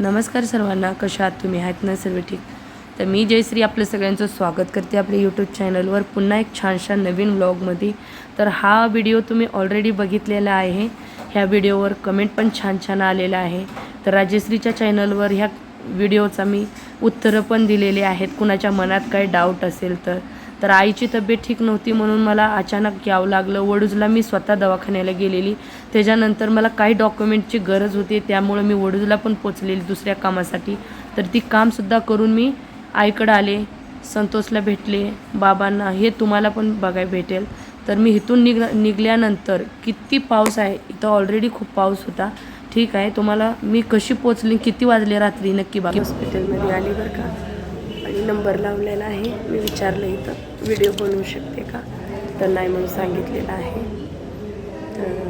नमस्कार सर्वांना कशा आहात तुम्ही? आहेत ना सर्व ठीक? तर मी जयश्री आपलं सगळ्यांचं स्वागत करते आपल्या यूट्यूब चॅनलवर पुन्हा एक छानशा नवीन व्लॉगमध्ये तर हा व्हिडिओ तुम्ही ऑलरेडी बघितलेला आहे. ह्या व्हिडिओवर कमेंट पण छान छान आलेला आहे. तर राजश्रीच्या चॅनलवर ह्या व्हिडिओचा मी उत्तरं पण दिलेली आहेत. कुणाच्या मनात काही डाऊट असेल तर. तर आईची तब्येत ठीक नव्हती म्हणून मला अचानक यावं लागलं. वडूजला मी स्वतः दवाखान्याला गेलेली. त्याच्यानंतर मला काही डॉक्युमेंटची गरज होती त्यामुळं मी वडूजला पण पोचलेली दुसऱ्या कामासाठी. तर ती कामसुद्धा करून मी आईकडं आले संतोषला भेटले बाबांना हे तुम्हाला पण बघाय भेटेल. तर मी इथून निघ निघल्यानंतर किती पाऊस आहे इथं ऑलरेडी खूप पाऊस होता. ठीक आहे तुम्हाला मी कशी पोचली किती वाजले रात्री नक्की बाकी हॉस्पिटलमध्ये आली बरं का? आणि नंबर लावलेला आहे. मी विचारलं इथं व्हिडिओ बनवू शकते का? तर नाही म्हणून सांगितलेलं आहे. तर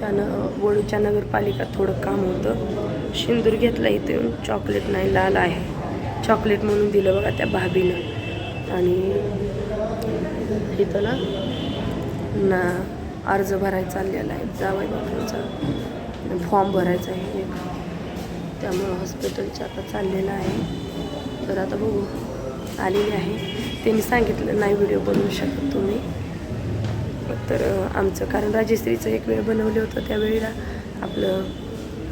त्यानं वडूच्या नगरपालिका थोडं काम होतं. शिंदूर घेतला इथे येऊन चॉकलेट नाही लाल आहे. चॉकलेट म्हणून दिलं बघा त्या भाभीनं. आणि इथं ना ना अर्ज भरायचा चाललेला आहे. जावाई बापांचा फॉर्म भरायचा आहे. त्यामुळं हॉस्पिटलच्या आता चाललेलं आहे. तर आता बघू. आलेली आहे. त्यांनी सांगितलं नाही व्हिडिओ बनवू शकत तुम्ही. तर आमचं कारण राजेश्रीचं एक वेळ बनवलं होतं त्यावेळेला आपलं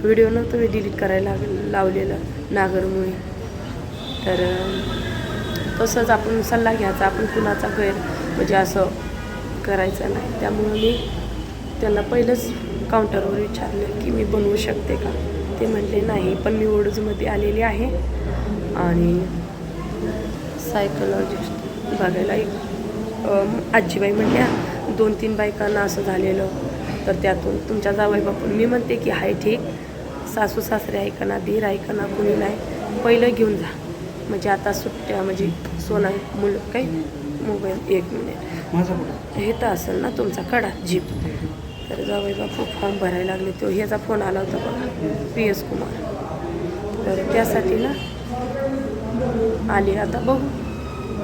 व्हिडिओ नव्हतं मी डिलीट करायला लाग लावलेलं नागरमुळे. तर तसंच आपण सल्ला घ्यायचा आपण कुणाचा गैर म्हणजे असं करायचं नाही. त्यामुळं मी त्यांना पहिलंच काउंटरवर विचारलं की मी बनवू शकते का? ते म्हणले नाही पण मी ओडूजमध्ये आलेली आहे. आणि सायकोलॉजिस्ट बघायला एक आजीबाई म्हणल्या दोन तीन बायकांना असं झालेलं तर त्यातून तुमच्या जावई बापून. मी म्हणते की हाय ठीक सासू सासरे ऐकना धीर ऐकना कुणी नाही पहिलं घेऊन जा. म्हणजे आता सुट्ट्या म्हणजे सोना मुलं काही मोबाईल एक मिनिट. हे तर असेल ना तुमचा कडा जीप. तर जावई बापू फॉर्म भरायला लागले तो ह्याचा फोन आला होता बघा पी एस कुमार. तर त्यासाठी ना आली. आता बघू.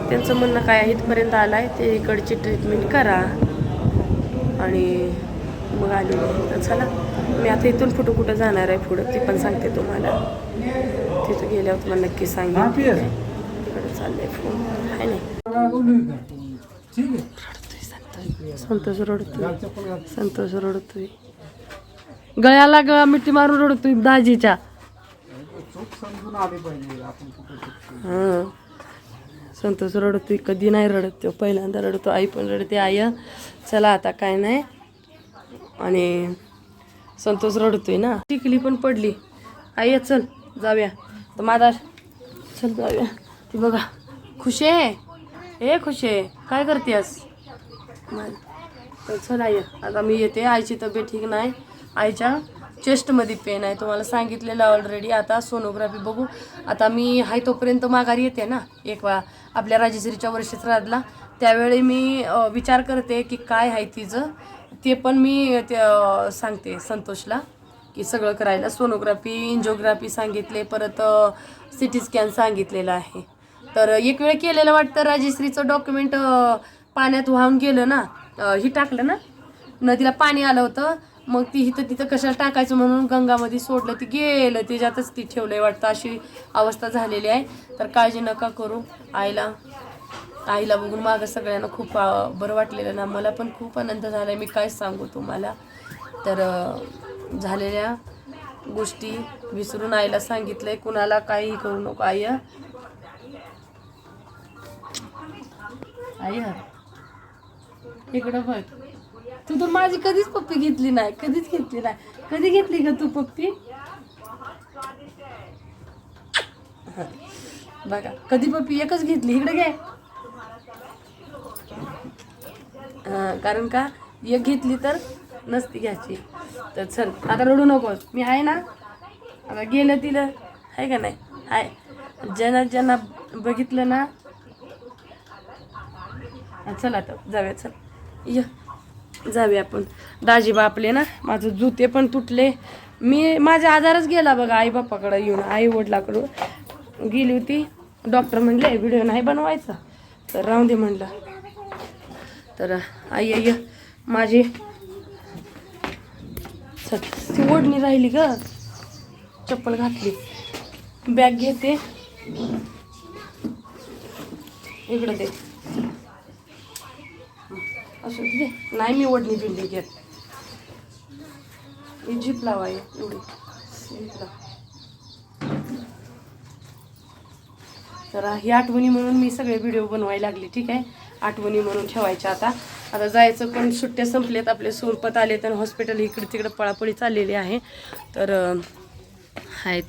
त्यांचं म्हणणं काय आहे इथपर्यंत आलं आहे ते इकडची ट्रीटमेंट करा. आणि मग आली. तर चला मी आता इथून कुठं कुठं जाणार आहे पुढं ते पण सांगते तुम्हाला. तिथं गेल्यावर तुम्हाला नक्की तिकडे चाललंय फोन. आहे नाही संतोष रडतोय. संतोष रडतोय. गळ्याला गळा मिठी मारून रडतोय दाजीच्या. समजून पाहिजे आपण कुठं चुकतो हां. संतोष रडतोय कधी नाही रडत तो. पहिल्यांदा रडतो आई पण रडते आय चला आता काय नाही. आणि संतोष रडतोय ना. टिकली पण पडली. आई चल जाऊया. तर माझा चल जाऊया. ती बघा खुशे आहे? ए खुश आहे. काय करतेस? तर चल आई आता मी येते. आईची तब्येत ठीक नाही. आईच्या चेस्टमध्ये पेन आहे तुम्हाला सांगितलेलं ऑलरेडी आता सोनोग्राफी बघू. आता मी हाय तोपर्यंत माघारी येते ना एक वेळा. आपल्या राजेश्रीच्या वर्षीच राहतला त्यावेळी मी विचार करते की काय आहे तिचं. ते पण मी ते सांगते संतोषला की सगळं करायला. सोनोग्राफी इंजिओग्राफी सांगितले परत सी टी स्कॅन सांगितलेलं आहे. तर एक वेळ केलेलं वाटतं राजेश्रीचं डॉक्युमेंट पाण्यात वाहून गेलं ना ही टाकलं ना नदीला पाणी आलं होतं. मग ती इथं तिथं कशाला टाकायचं म्हणून गंगामध्ये सोडलं ती गेलं त्याच्यातच ती ठेवलंय वाटतं अशी अवस्था झालेली आहे. तर काळजी नका करू. आईला आईला बघून मागं सगळ्यांना खूप बरं वाटलेलं ना. मला पण खूप आनंद झाला मी काय सांगू तुम्हाला. तर झालेल्या गोष्टी विसरून आईला सांगितलंय कुणाला काही करू नको आई आई इकडं बघ. तू तर माझी कधीच पप्पी घेतली नाही कधीच घेतली नाही. कधी घेतली का तू पप्पी? बघा कधी पप्पी? एकच घेतली. इकडे घे. हां कारण का? एक घेतली तर नसती घ्यायची. तर चल आता रडू नकोस. मी आहे ना? आता गेलं तिला. आहे का नाही? आहे. ज्यांना ज्यांना बघितलं ना? चल आता. जाऊया चल. य. जावे आपण. दाजीबा आपले ना माझं जुते पण तुटले. मी माझ्या आजारच गेला बघा आई बापाकडं येऊन आई वडिलाकडं गेली होती डॉक्टर म्हणले व्हिडिओ नाही बनवायचा. तर राहून दे म्हणलं. तर आई आई माझी ती ओढणी राहिली ग. चप्पल घातली. बॅग घेते. इकडं दे. असं घे नाही मी ओढणी पिंडी घेत. ही झीप लावा एवढी. झीप लावा. तर ही आठवणी म्हणून मी सगळे व्हिडिओ बनवायला लागले ठीक आहे? आठवणी म्हणून ठेवायच्या आता. आता जायचं पण सुट्ट्या संपल्यात आपले सोरपत आले तर हॉस्पिटल इकडे तिकडे पळापळी चाललेली आहे. तर आहेत.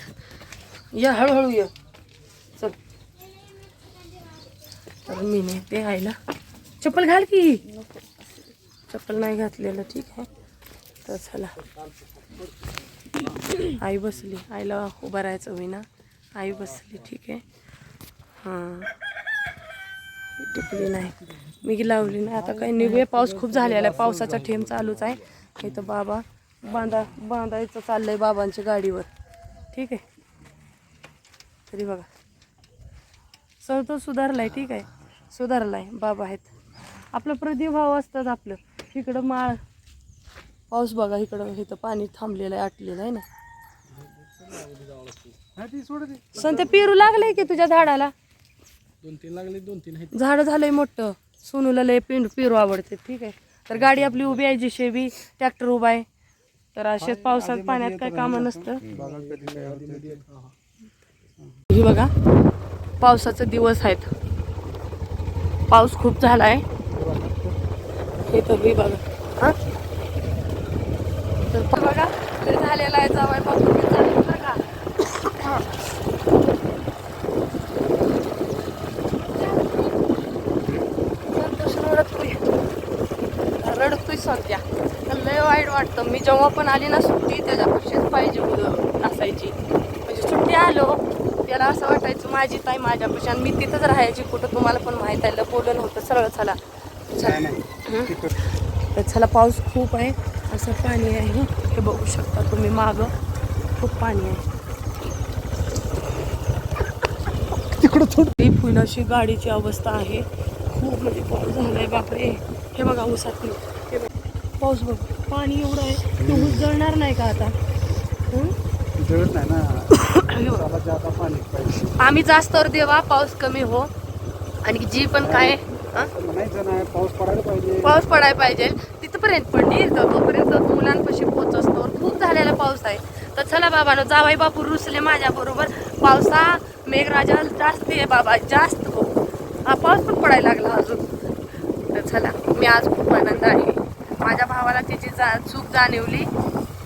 या हळूहळू ये. चल. तर मी नाही ते आईला. चप्पल घाल की. चप्पल नाही घातलेलं ठीक आहे. तर चला. आई बसली. आईला उभं राहायचं होईना. आई बसली ठीक आहे. हां. टिकली नाही. मी लावली नाही. आता काही निघूया पाऊस खूप झालेला आहे. पावसाचा ठेम चालूच आहे. इथं बाबा बांधा बांधायचं चाललंय बाबांच्या गाडीवर. ठीक आहे. तरी बघा. सर तो सुधारलाय ठीक आहे. सुधारलाय. बाबा आहेत. आपलं प्रदीप भाव असतात आपलं. इकडं माळ. पाऊस बघा इकडं इथं पाणी थांबलेलं आहे आटलेलं आहे ना. हा ती सोड दे संत पेरू लागलंय की तुझ्या झाडाला? दोन तीन लागले दोन तीन झाड झालंय मोठं. सोनूला लय पेंड पेरू आवडते ठीक आहे. तर गाडी आपली उभी आहे जिशेबी ट्रॅक्टर उभा आहे. तर असेच पावसात पाण्यात काय कामं नसतं. हे बघा पावसाचे दिवस आहेत. पाऊस खूप झाला आहे हे तर हे बघा. हा? तर बघा ते झालेलं आहे जावळ बापू ते झालं बघा हा. संतोष रडतोय. रडतोय सध्या. तर लय वाईट वाटतं. मी जेव्हा पण आली ना सुट्टी त्याच्यापेक्षाच पाहिजे मुलं असायची. म्हणजे सुट्टी आलो त्याला असं वाटायचं माझी ताई माझ्यापेक्षा आणि मी तिथंच राहायची. कुठं तुम्हाला पण माहीत आहे बोललं नव्हतं सरळ चला. हं? तर चला पाऊस खूप आहे. असं पाणी आहे. हे बघू शकता तुम्ही मागं. खूप पाणी आहे. तिकडं थोडं फुलाशी गाडीची अवस्था आहे. खूप म्हणजे पाऊस झालाय बापरे. हे बघा ऊसात हे बघा. पाऊस बघ पाणी एवढं आहे. तो ऊस जळणार नाही का आता? जळत नाही ना. पाणी आम्ही जास्त देवा पाऊस कमी हो. आणि जी पण काय पाऊस पडायला पाहिजे. पाऊस पडायला पाहिजे. तिथपर्यंत पडली तर तोपर्यंत मुलांपाशी पोहोच असतो. खूप झालेला पाऊस आहे. तर चला बाबानो जावाई बापू रुसले माझ्या बरोबर. पावसा मेघराजा जास्त आहे बाबा जास्त हो. हा पाऊस पण पडायला लागला अजून. तर चला मी आज खूप आनंद आहे. माझ्या भावाला तिची जा चूक जाणवली.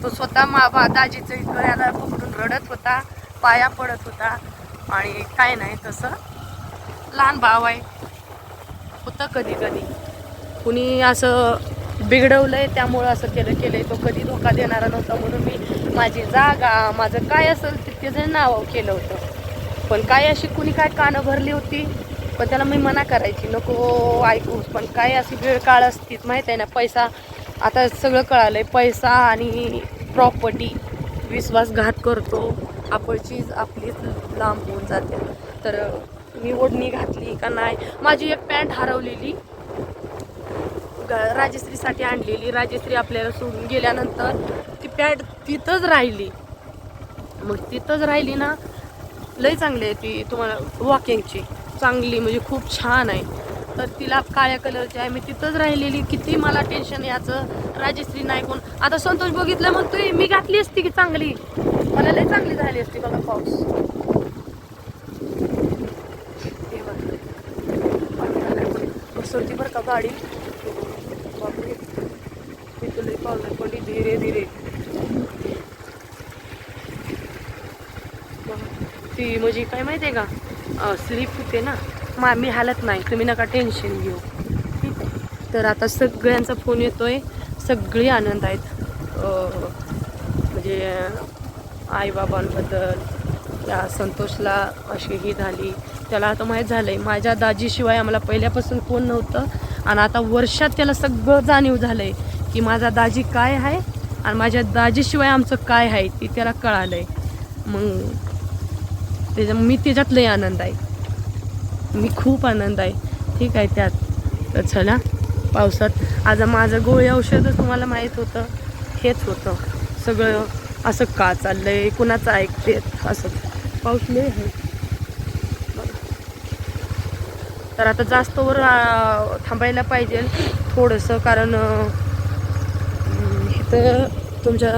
तो स्वतः मा बा दाजीचं गळ्याला पकडून रडत होता पाया पडत होता. आणि काय नाही तसं. लहान भाव आहे. होतं कधी कधी. कुणी असं बिघडवलं आहे त्यामुळं असं केलं केलंय. तो कधी धोका देणारा नव्हता म्हणून मी माझी जागा माझं काय असेल तिथे नाव केलं होतं. पण काय अशी कुणी काय कानं भरली होती? पण त्याला मी मना करायची नको ऐकूस पण काय अशी वेळ काळ असतीच माहीत आहे ना? पैसा आता सगळं कळालंय. पैसा आणि प्रॉपर्टी विश्वासघात करतो. आपण चीज आपलीच लांब होऊन जाते. तर मी ओढणी घातली का नाही? माझी एक पॅन्ट हरवलेली. ग- राजश्रीसाठी आणलेली. राजश्री आपल्याला सोडून गेल्यानंतर ती पॅन्ट तिथंच राहिली. मग तिथंच राहिली ना लई चांगली आहे ती. तुम्हाला वॉकिंगची चांगली म्हणजे खूप छान आहे. तर तिला काळ्या कलरची आहे. मी तिथंच राहिलेली. किती मला टेन्शन याचं. राजश्री नाही कोण. आता संतोष बघितलं म्हणतोय मी घातली असती की चांगली? मला लई चांगली झाली असती बघा पाऊस हे बघा. पाणी होती बरं का गाडी. बापरे. इथं लई पाऊस धीरे धीरे. ती म्हणजे काय माहिती आहे का स्लीप होते ना. मा मी हालत नाही तुम्ही नका टेन्शन घेऊ. ठीक आहे तर आता सगळ्यांचा फोन येतोय. सगळी आनंद आहेत. म्हणजे आईबाबांबद्दल या संतोषला अशी ही झाली. त्याला आता माहीत झालं आहे माझ्या दाजीशिवाय आम्हाला पहिल्यापासून कोण नव्हतं. आणि आता वर्षात त्याला सगळं जाणीव झालं आहे की माझा दाजी काय आहे आणि माझ्या दाजीशिवाय आमचं काय आहे ते त्याला कळालं आहे मग त्याच्या मी त्याच्यात लय आनंद आहे. मी खूप आनंद आहे. ठीक आहे त्यात. तर चला पावसात. आज माझं गोळी औषधं तुम्हाला माहीत होतं. हेच होतं. सगळं असं का चाललं आहे कुणाचं ऐकते असं. पाऊस लय आहे. तर आता जास्त वर थांबायला पाहिजे थोडंसं कारण इथं तुमच्या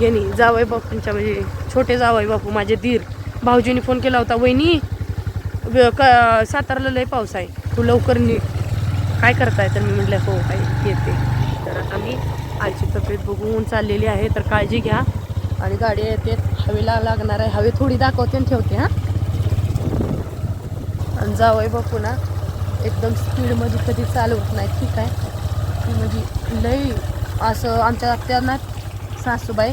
यांनी जावई बापूंच्या म्हणजे छोटे जावई बापू माझे धीर भाऊजीने फोन केला होता वहिनी व- क सातारला लय पाऊस आहे. तू लवकर नि काय करताय? तर मी म्हटलं हो काय येते. तर आता मी आईची तब्येत बघून चाललेली आहे तर काळजी घ्या. आणि गाडी येते हवेला लागणार आहे. हवे थोडी दाखवते आणि ठेवते हां. आणि जावंय बापू ना एकदम स्पीडमध्ये कधी चालवत नाही ठीक आहे. म्हणजे लई असं आमच्या त्यांना सासूबाई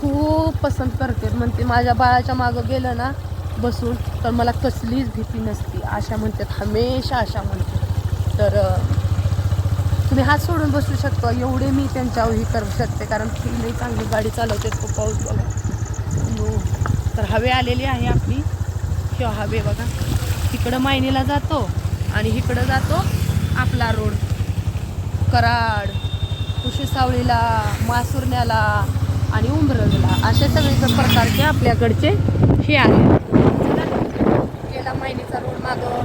खूप पसंत करते म्हणते माझ्या बाळाच्या मागं गेलं ना बसून तर मला कसलीच भीती नसती. अशा म्हणतात हमेशा अशा म्हणते तर तुम्ही हात सोडून बसू शकतो. एवढे मी त्यांच्यावर हे करू शकते कारण ती लई चांगली गाडी चालवते तो पाऊस बघा. हो. तर हवे आलेली आहे आपली. किंवा हवे बघा. तिकडं मायनीला जातो आणि इकडं जातो आपला रोड. कराड कुशीसावळीला मासुरण्याला आणि उंबरगला असे सगळे प्रकारचे आपल्याकडचे हे आहेत. गेला मायनीचा रोड मागं.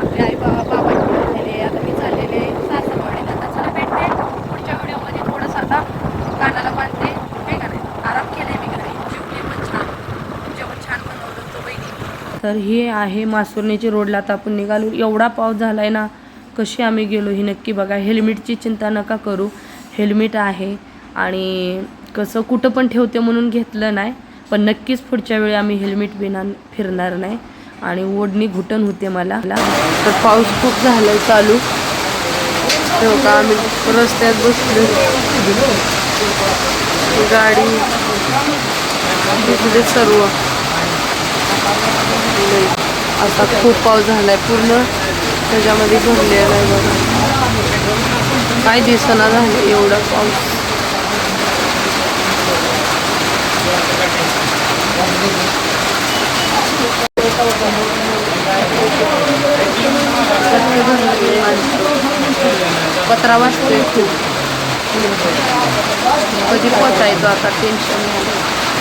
आपले आई बाबा बाबा गेलेले आता मी चाललेले. सासरवाडीला आता चला भेटते पुढच्या व्हिडिओमध्ये थोडंसं आता कानाला बांधते काय का नाही आराम केले मी घरी जेवले पण छान जेवण छान बनवलं होतं बहिणी तर हे आहे मासुर्णीची रोडला आता आपण निघालो. एवढा पाऊस झाला आहे ना कशी आम्ही गेलो ही नक्की बघा. हेल्मेटची चिंता नका करू. हेल्मेट आहे आणि कसं कुठं पण ठेवते म्हणून घेतलं नाही पण नक्कीच पुढच्या वेळी आम्ही हेल्मेट विना फिरणार नाही आणि ओढणी घुटण होते मला. तर पाऊस खूप झाला आहे चालू. तेव्हा का आम्ही रस्त्यात बसलो गाडी सर्व. आता खूप पाऊस झालाय पूर्ण. त्याच्यामध्ये भरलेला आहे बघा. काय दिसना झालं एवढा पाऊस. पत्रा वाचतोय खूप. कधी पोचायचो आता टेन्शन